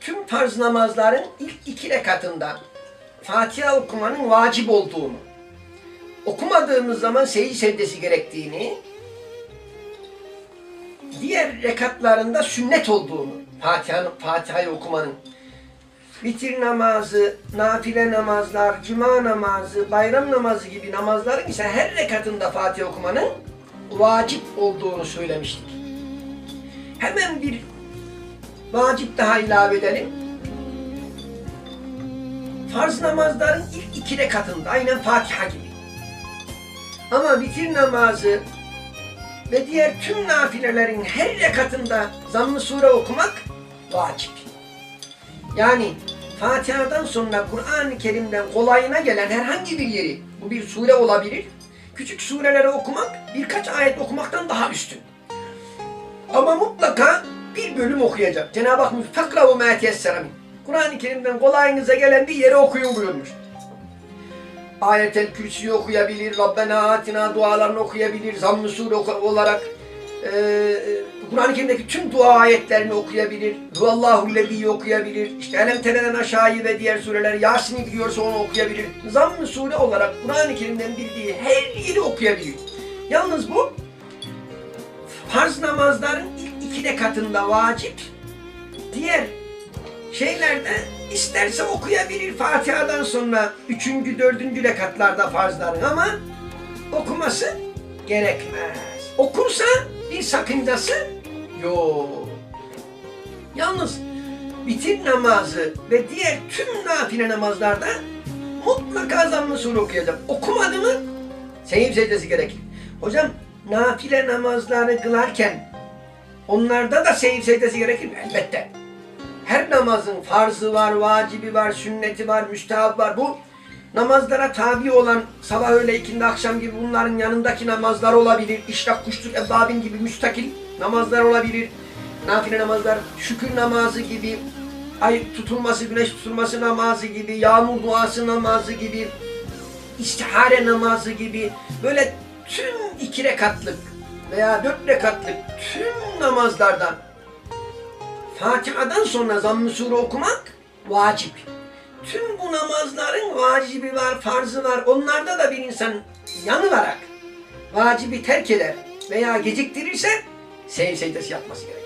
tüm farz namazların ilk iki rekatında Fatiha okumanın vacip olduğunu, okumadığımız zaman seyir secdesi gerektiğini, diğer rekatlarında sünnet olduğunu, Fatiha'yı okumanın, vitir namazı, nafile namazlar, cuma namazı, bayram namazı gibi namazların ise her rekatında Fatiha okumanın vacip olduğunu söylemiştik. Hemen bir vacip daha ilave edelim. Farz namazların ilk iki rekatında aynen Fatiha gibi. Ama vitir namazı ve diğer tüm nafilelerin her rekatında zamm-ı sure okumak vacip. Yani Fatiha'dan sonra Kur'an-ı Kerim'den kolayına gelen herhangi bir yeri, bu bir sure olabilir, küçük sureleri okumak birkaç ayet okumaktan daha üstün. Ama mutlaka bir bölüm okuyacağım. Cenab-ı Hak müstakrabu mâtiyesselamin. Kur'an-ı Kerim'den kolayınıza gelen bir yere okuyun buyurmuş. Ayetel Kürsi'yi okuyabilir, Rabbena Atina dualarını okuyabilir, zamm olarak e, e, Kur'an-ı Kerim'deki tüm dua ayetlerini okuyabilir. Huvallahu lezi'yi okuyabilir. İşte Elemtere'den aşağıyı ve diğer sureler Yasin'i biliyorsa onu okuyabilir. zamm sure olarak Kur'an-ı Kerim'den bildiği her yeri okuyabilir. Yalnız bu farz namazların ilk iki rekatında vacip, diğer şeylerde isterse okuyabilir Fatiha'dan sonra üçüncü, dördüncü rekatlarda farzların ama okuması gerekmez. Okursa bir sakıncası yok. Yalnız bitir namazı ve diğer tüm nafile namazlarda mutlaka zamm-ı sure okuyacak. Okumadı mı seyir secdesi gerekir. Hocam nafile namazları kılarken onlarda da seyir secdesi gerekir mi? Elbette. Her namazın farzı var, vacibi var, sünneti var, müstehap var. Bu namazlara tabi olan sabah öğle ikindi akşam gibi bunların yanındaki namazlar olabilir. İşrak kuştur ebbabin gibi müstakil namazlar olabilir. Nafile namazlar, şükür namazı gibi, ay tutulması, güneş tutulması namazı gibi, yağmur duası namazı gibi, istihare namazı gibi böyle tüm iki rekatlık veya dört rekatlık tüm namazlardan Fatiha'dan sonra zamm-ı sure okumak vacip. Tüm bu namazların vacibi var, farzı var. Onlarda da bir insan yanılarak vacibi terk eder veya geciktirirse seyir secdesi yapması gerekir.